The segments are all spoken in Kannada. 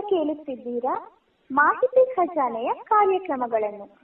ಕೇಳುತ್ತಿದ್ದೀರಾ? ಮಾಹಿತಿ ಖಜಾನೆಯ ಕಾರ್ಯಕ್ರಮಗಳನ್ನು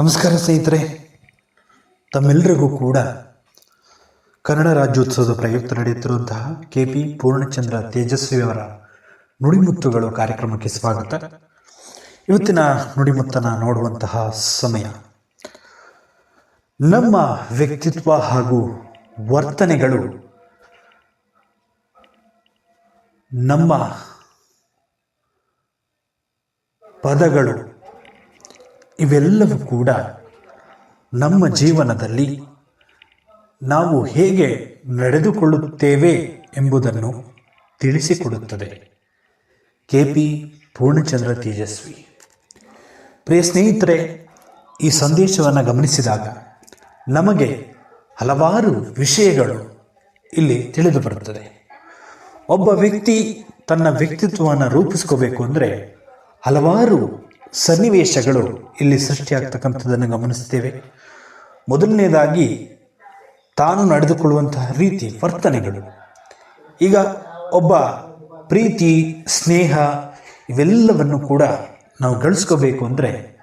ನಮಸ್ಕಾರ ಸ್ನೇಹಿತರೆ. ತಮ್ಮೆಲ್ಲರಿಗೂ ಕೂಡ ಕನ್ನಡ ರಾಜ್ಯೋತ್ಸವದ ಪ್ರಯುಕ್ತ ನಡೆಯುತ್ತಿರುವಂತಹ ಕೆ ಪಿ ಪೂರ್ಣಚಂದ್ರ ತೇಜಸ್ವಿಯವರ ನುಡಿಮುತ್ತುಗಳು ಕಾರ್ಯಕ್ರಮಕ್ಕೆ ಸ್ವಾಗತ. ಇವತ್ತಿನ ನುಡಿಮುತ್ತನ್ನು ನೋಡುವಂತಹ ಸಮಯ. ನಮ್ಮ ವ್ಯಕ್ತಿತ್ವ ಹಾಗೂ ವರ್ತನೆಗಳು ನಮ್ಮ ಪದಗಳು ಇವೆಲ್ಲವೂ ಕೂಡ ನಮ್ಮ ಜೀವನದಲ್ಲಿ ನಾವು ಹೇಗೆ ನಡೆದುಕೊಳ್ಳುತ್ತೇವೆ ಎಂಬುದನ್ನು ತಿಳಿಸಿಕೊಡುತ್ತದೆ. K P Poornachandra Tejaswi. ಪ್ರಿಯ ಸ್ನೇಹಿತರೆ, ಈ ಸಂದೇಶವನ್ನು ಗಮನಿಸಿದಾಗ ನಮಗೆ ಹಲವಾರು ವಿಷಯಗಳು ಇಲ್ಲಿ ತಿಳಿದು ಬರುತ್ತದೆ. ಒಬ್ಬ ವ್ಯಕ್ತಿ ತನ್ನ ವ್ಯಕ್ತಿತ್ವವನ್ನು ರೂಪಿಸ್ಕೋಬೇಕು ಅಂದರೆ ಹಲವಾರು ಸನ್ನಿವೇಶಗಳು ಇಲ್ಲಿ ಸೃಷ್ಟಿಯಾಗ್ತಕ್ಕಂಥದ್ದನ್ನು ಗಮನಿಸ್ತೇವೆ ಮೊದಲನೇದಾಗಿ ತಾನು ನಡೆದುಕೊಳ್ಳುವಂತಹ ರೀತಿ ವರ್ತನೆಗಳು. ಈಗ ಒಬ್ಬ ಪ್ರೀತಿ, ಸ್ನೇಹ ಇವೆಲ್ಲವನ್ನು ಕೂಡ ನಾವು ಗಳಿಸ್ಕೋಬೇಕು ಅಂದರೆ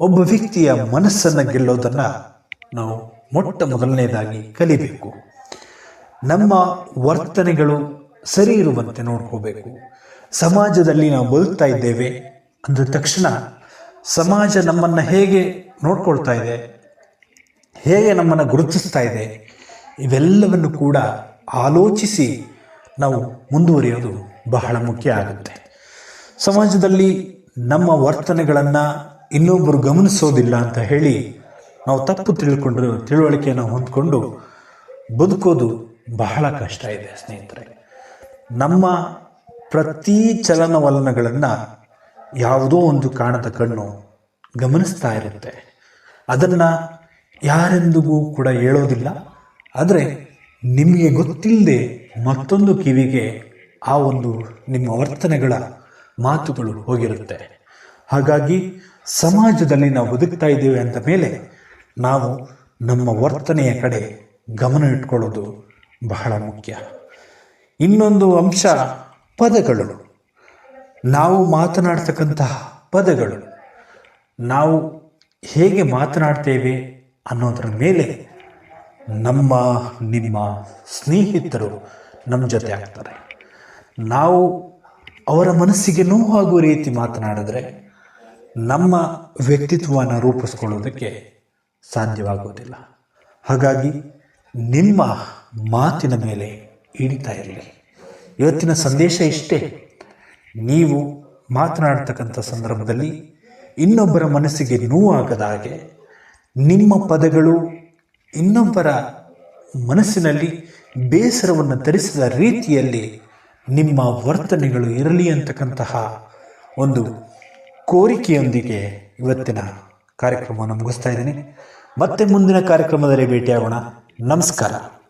ಒಬ್ಬ ವ್ಯಕ್ತಿಯ ಮನಸ್ಸನ್ನು ಗೆಲ್ಲೋದನ್ನು ನಾವು ಮೊಟ್ಟ ಮೊದಲನೇದಾಗಿ ಕಲಿಬೇಕು. ನಮ್ಮ ವರ್ತನೆಗಳು ಸರಿ ಇರುವಂತೆ ನೋಡ್ಕೋಬೇಕು. ಸಮಾಜದಲ್ಲಿ ನಾವು ಬದುಕ್ತಾ ಇದ್ದೇವೆ. ಅಂದ ತಕ್ಷಣ ಸಮಾಜ ನಮ್ಮನ್ನು ಹೇಗೆ ನೋಡ್ಕೊಳ್ತಾ ಇದೆ, ಹೇಗೆ ನಮ್ಮನ್ನು ಗುರುತಿಸ್ತಾ ಇದೆ, ಇವೆಲ್ಲವನ್ನು ಕೂಡ ಆಲೋಚಿಸಿ ನಾವು ಮುಂದುವರಿಯೋದು ಬಹಳ ಮುಖ್ಯ ಆಗುತ್ತೆ. ಸಮಾಜದಲ್ಲಿ ನಮ್ಮ ವರ್ತನೆಗಳನ್ನು ಇನ್ನೊಬ್ಬರು ಗಮನಿಸೋದಿಲ್ಲ ಅಂತ ಹೇಳಿ ನಾವು ತಪ್ಪು ತಿಳ್ಕೊಂಡು, ತಿಳುವಳಿಕೆಯನ್ನು ಹೊಂದ್ಕೊಂಡು ಬದುಕೋದು ಬಹಳ ಕಷ್ಟ ಇದೆ ಸ್ನೇಹಿತರೆ. ನಮ್ಮ ಪ್ರತಿ ಚಲನವಲನಗಳನ್ನು ಯಾವುದೋ ಒಂದು ಕಾಣದ ಕಣ್ಣು ಗಮನಿಸ್ತಾ ಇರುತ್ತೆ. ಅದನ್ನು ಯಾರೆಂದಿಗೂ ಕೂಡ ಹೇಳೋದಿಲ್ಲ. ಆದರೆ ನಿಮಗೆ ಗೊತ್ತಿಲ್ಲದೆ ಮತ್ತೊಂದು ಕಿವಿಗೆ ಆ ಒಂದು ನಿಮ್ಮ ವರ್ತನೆಗಳ ಮಾತುಗಳು ಹೋಗಿರುತ್ತೆ. ಹಾಗಾಗಿ ಸಮಾಜದಲ್ಲಿ ನಾವು ಬದುಕ್ತಾ ಇದ್ದೇವೆ ಅಂದ ಮೇಲೆ ನಾವು ನಮ್ಮ ವರ್ತನೆಯ ಕಡೆ ಗಮನ ಇಟ್ಕೊಳ್ಳೋದು ಬಹಳ ಮುಖ್ಯ. ಇನ್ನೊಂದು ಅಂಶ ಪದಗಳು. ನಾವು ಮಾತನಾಡ್ತಕ್ಕಂತಹ ಪದಗಳು ನಾವು ಹೇಗೆ ಮಾತನಾಡ್ತೇವೆ ಅನ್ನೋದರ ಮೇಲೆ ನಮ್ಮ, ನಿಮ್ಮ ಸ್ನೇಹಿತರು ನಮ್ಮ ಜೊತೆ ಆಗ್ತಾರೆ. ನಾವು ಅವರ ಮನಸ್ಸಿಗೆ ನೋವಾಗುವ ರೀತಿ ಮಾತನಾಡಿದ್ರೆ ನಮ್ಮ ವ್ಯಕ್ತಿತ್ವವನ್ನು ರೂಪಿಸ್ಕೊಳ್ಳೋದಕ್ಕೆ ಸಾಧ್ಯವಾಗುವುದಿಲ್ಲ. ಹಾಗಾಗಿ ನಿಮ್ಮ ಮಾತಿನ ಮೇಲೆ ಹಿಡಿತಾ ಇರಲಿ. ಇವತ್ತಿನ ಸಂದೇಶ ಇಷ್ಟೇ. ನೀವು ಮಾತನಾಡ್ತಕ್ಕಂಥ ಸಂದರ್ಭದಲ್ಲಿ ಇನ್ನೊಬ್ಬರ ಮನಸ್ಸಿಗೆ ನೋವಾಗದ ಹಾಗೆ ನಿಮ್ಮ ಪದಗಳು ಇನ್ನೊಬ್ಬರ ಮನಸ್ಸಿನಲ್ಲಿ ಬೇಸರವನ್ನು ತರಿಸಿದ ರೀತಿಯಲ್ಲಿ ನಿಮ್ಮ ವರ್ತನೆಗಳು ಇರಲಿ ಅಂತಕ್ಕಂತಹ ಒಂದು ಕೋರಿಕೆಯೊಂದಿಗೆ ಇವತ್ತಿನ ಕಾರ್ಯಕ್ರಮವನ್ನು ಮುಗಿಸ್ತಾ ಇದ್ದೀನಿ. ಮತ್ತೆ ಮುಂದಿನ ಕಾರ್ಯಕ್ರಮದಲ್ಲಿ ಭೇಟಿಯಾಗೋಣ. ನಮಸ್ಕಾರ.